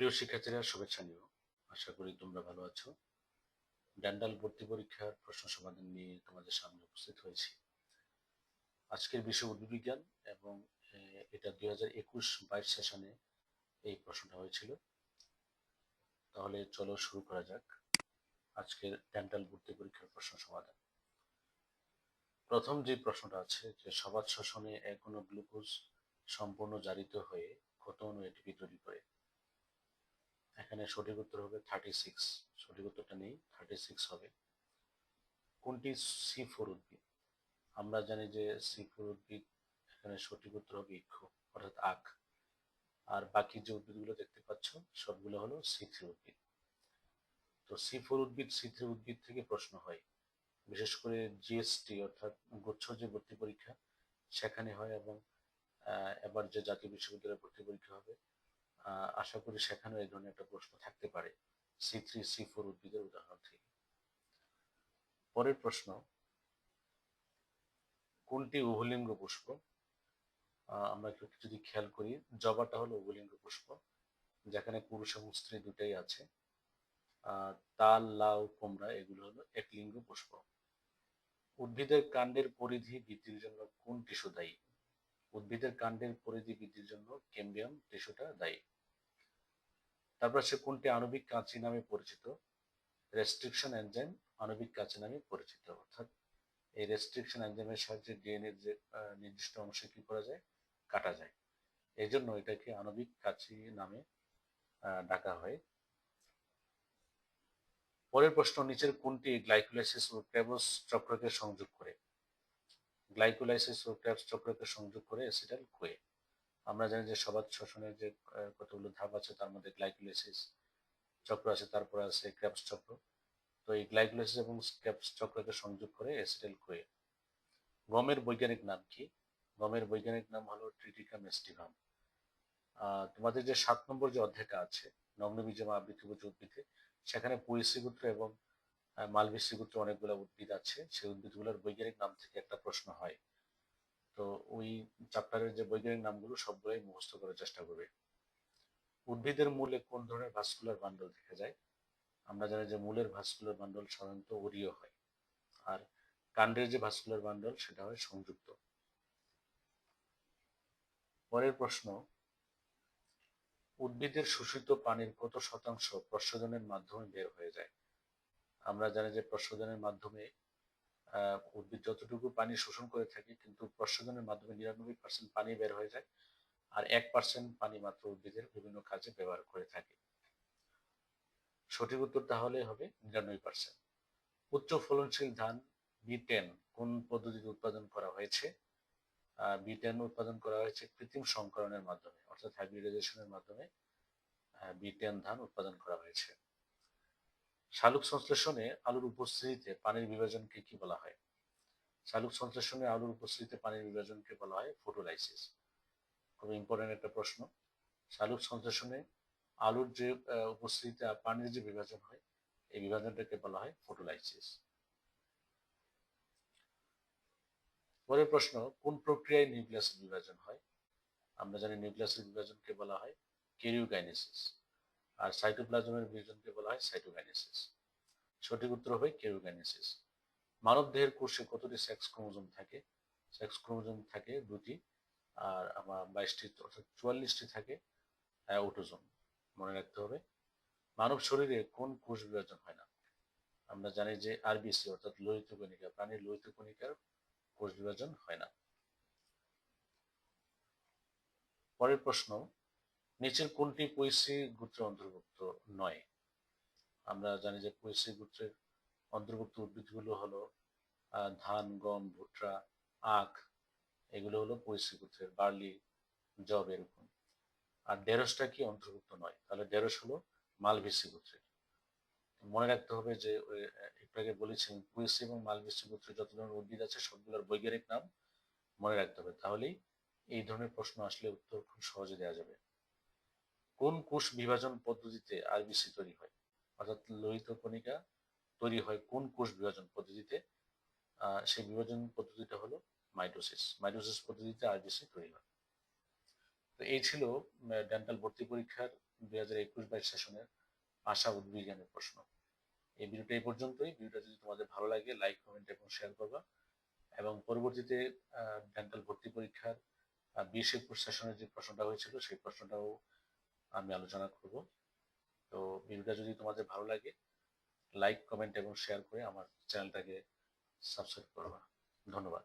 প্রিয় শিক্ষার্থীরা, শুভেচ্ছা নিও। আশা করি তোমরা ভালো আছো। ড্যান্ডাল ভর্তি পরীক্ষার প্রশ্ন সমাধান নিয়ে তোমাদের সামনে উপস্থিত হয়েছি। আজকের বিষয় উদ্ভিদ বিজ্ঞান এবং এটা দুই হাজার একুশ বাইশ সেশনে এই প্রশ্নটা হয়েছিল। তাহলে চলো শুরু করা যাক। আজকের ড্যান্টাল ভর্তি পরীক্ষার প্রশ্ন সমাধান। প্রথম যে প্রশ্নটা আছে যে সবাদ এক অণু গ্লুকোজ সম্পূর্ণ জারিত হয়ে কত অণু এটিপি তৈরি করে? এখানে সঠিক উত্তর হবে থার্টি সিক্স সঠিক উত্তরটা নেই থার্টি সিক্স হবে। কোনটি সি ফোর উদ্ভিদ? আমরা জানি যে সি ফোর উদ্ভিদ এখানে সঠিক উত্তর হবে ইক্ষু, অর্থাৎ আখ। আর বাকি যে উদ্ভিদগুলো দেখতে পাচ্ছ, সবগুলো হলো সি থ্রি উদ্ভিদ। তো সি ফোর উদ্ভিদ সি থ্রি উদ্ভিদ থেকে প্রশ্ন হয়। বিশেষ করে জিএসটি অর্থাৎ গুচ্ছ যে ভর্তি পরীক্ষা, সেখানে হয় এবং এবার যে জাতীয় বিশ্ববিদ্যালয়ে ভর্তি পরীক্ষা হবে আশা করি সেখানেও এই ধরনের একটা প্রশ্ন থাকতে পারে। সি থ্রি, সি ফোর উদ্ভিদের উদাহরণ থেকে। পরের প্রশ্ন, কোনটি উভলিঙ্গ পুষ্প? আমরা একটু যদি খেয়াল করি, জবাটা হলো উভলিঙ্গ পুষ্প, যেখানে পুরুষ এবং স্ত্রী দুটাই আছে। তাল, লাউ, কুমড়া, এগুলো হলো একলিঙ্গ পুষ্প। উদ্ভিদের কাণ্ডের পরিধি বৃদ্ধির জন্য কোন টিস্যু দায়ী? উদ্ভিদের কাণ্ডের পরিধি বৃদ্ধির জন্য কেম্বিয়াম টিস্যুটা দায়ী। তারপর সে কোনটি আণবিক কাঁচি নামে পরিচিত? রেস্ট্রিকশন এনজাইম আণবিক কাঁচি নামে পরিচিত। অর্থাৎ এই রেস্ট্রিকশন এনজাইমের সাহায্যে ডিএনএর যে নির্দিষ্ট অংশে কি করা যায়? কাটা যায়। এই জন্য এটাকে আণবিক কাঁচি নামে ডাকা হয়। পরের প্রশ্ন, নিচের কোনটি গ্লাইকোলাইসিস ও ক্রেবস চক্রকে সংযোগ করে? গ্লাইকোলাইসিস ও ক্রেবস চক্রকে সংযোগ করে অ্যাসিটাইল কোয়ে আমরা জানি যে সবাদ শ্বসনের যে কতগুলো ধাপ আছে তার মধ্যে গ্লাইকোলাইসিস চক্র আছে তারপরে আছে ক্রেবস চক্র। তো এই গ্লাইকোলাইসিস এবং ক্রেবস চক্রকে সংযোগ করে অ্যাসিটাইল কোয়ে গমের বৈজ্ঞানিক নাম কি? গমের বৈজ্ঞানিক নাম হলো ট্রিটিকা মেস্টিভাম। তোমাদের যে সাত নম্বর যে অধ্যায়টা আছে নগ্নবীজমা আবৃত্তিভোজ উদ্ভিদে সেখানে পুরিশ্রীগুত্র এবং আহ, মালবিশ্রীগুত্র অনেকগুলো উদ্ভিদ আছে। সেই উদ্ভিদগুলোর বৈজ্ঞানিক নাম থেকে একটা প্রশ্ন হয় তো ওই চ্যাপ্টারের যে বৈজ্ঞানিক নামগুলো সবগুলোই মুখস্থ করার চেষ্টা করবে। উদ্ভিদের মূলে কোন ধরনের ভাস্কুলার বান্ডল দেখা যায়? আমরা জানি যে মূলের ভাস্কুলার বান্ডল সাধারণত ওরিও হয়। আর কাণ্ডের যে ভাস্কুলার বান্ডল সেটা হয় সংযুক্ত। পরের প্রশ্ন, উদ্ভিদের শোষিত পানির কত শতাংশ প্রস্রজনের মাধ্যমে বের হয়ে যায়? আমরা জানি যে প্রস্রজনের মাধ্যমে উদ্ভিদ যতটুকু পানি শোষণ করে থাকে, কিন্তু প্রস্রজনের মাধ্যমে নিরানব্বই পার্সেন্ট পানি বের হয়ে যায় আর এক পার্সেন্ট পানি মাত্র উদ্ভিদের বিভিন্ন কাজে ব্যবহার করে থাকে। সঠিক উত্তর তাহলে হবে নিরানব্বই পার্সেন্ট উচ্চ ফলনশীল ধান বি টেন কোন পদ্ধতিতে উৎপাদন করা হয়েছে? বি টেন উৎপাদন করা হয়েছে কৃত্রিম সংকরণের মাধ্যমে, অর্থাৎ হাইব্রিডাইজেশনের মাধ্যমে বি টেন ধান উৎপাদন করা হয়েছে। শালুক সংশ্লেষণে আলুর উপস্থিতিতে পানির বিভাজনকে কি বলা হয়? শালুক সংশ্লেষণে আলুর উপস্থিতিতে পানির বিভাজনকে বলা হয় ফটোলাইসিস খুব ইম্পর্টেন্ট একটা প্রশ্ন। শালুক সংশ্লেষণে আলুর যে উপস্থিতিতে পানির যে বিভাজন হয়, এই বিভাজনটাকে বলা হয় ফটোলাইসিস পরের প্রশ্ন, কোন প্রক্রিয়ায় নিউক্লিয়াসের বিভাজন হয়? আমরা জানি নিউক্লিয়াসের বিভাজনকে বলা হয় কেরিওকাইনেসিস। আর সাইটোপ্লাজমের বিভাজনকে বলা হয় সাইটোকাইনেসিস সঠিক উত্তর হবে কেরিওকাইনেসিস মানব দেহের কোষে কতটি সেক্স ক্রোমোজোম থাকে? সেক্স ক্রোমোজোম থাকে দুটি, আর আমার বাইশটি, অর্থাৎ চুয়াল্লিশটি থাকে ওটোজোম মনে রাখতে হবে, মানব শরীরে কোন কোষ বিভাজন হয় না? আমরা জানি যে আরবিসি অর্থাৎ লোহিত কণিকা প্রাণীর লোহিত কণিকার কোষ বিভাজন হয় না। পরের প্রশ্ন, নিচের কোনটি পৈশ্রী গোত্রের অন্তর্ভুক্ত নয়। আমরা জানি যে পৈশ্রী গোত্রের অন্তর্ভুক্ত উদ্ভিদগুলো হলো ধান, গম, ভুট্টা, আখ, এগুলো হলো পৈশ্রী গোত্রের বার্লি জব এরকম আর ঢেঁড়সটা কি অন্তর্ভুক্ত নয়? তাহলে ঢেঁড়স হলো মালভেসি গোত্রের। মনে রাখতে হবে যে একটু আগে বলেছি পৈশ্রী এবং মালভেসি গোত্রের যত ধরনের উদ্ভিদ আছে, সবগুলোর বৈজ্ঞানিক নাম মনে রাখতে হবে। তাহলেই এই ধরনের প্রশ্ন আসলে উত্তর খুব সহজে দেওয়া যাবে। কোন কোষ বিভাজন পদ্ধতিতে আরবিসি তৈরি হয়? অর্থাৎ লোহিত কণিকা তৈরি হয় কোন কোষ বিভাজন পদ্ধতিতে? সেই বিভাজন পদ্ধতিটা হলো মাইটোসিস। মাইটোসিস পদ্ধতিতে আরবিসি তৈরি হয়। তো এই ছিল ডেন্টাল ভর্তি পরীক্ষার দুই হাজার একুশ বাইশ সেশনের আশা উদ্বিজ্ঞানের প্রশ্ন। এই ভিডিওটা এই পর্যন্তই। ভিডিওটা যদি তোমাদের ভালো লাগে লাইক কমেন্ট এবং শেয়ার করবা। এবং পরবর্তীতে ডেন্টাল ভর্তি পরীক্ষার বিশ একুশ সেশনের যে প্রশ্নটা হয়েছিল, সেই প্রশ্নটাও আমি আলোচনা করব। তো ভিডিওটা যদি তোমাদের ভালো লাগে লাইক কমেন্ট এবং শেয়ার করে আমার চ্যানেলটাকে সাবস্ক্রাইব করবা। ধন্যবাদ।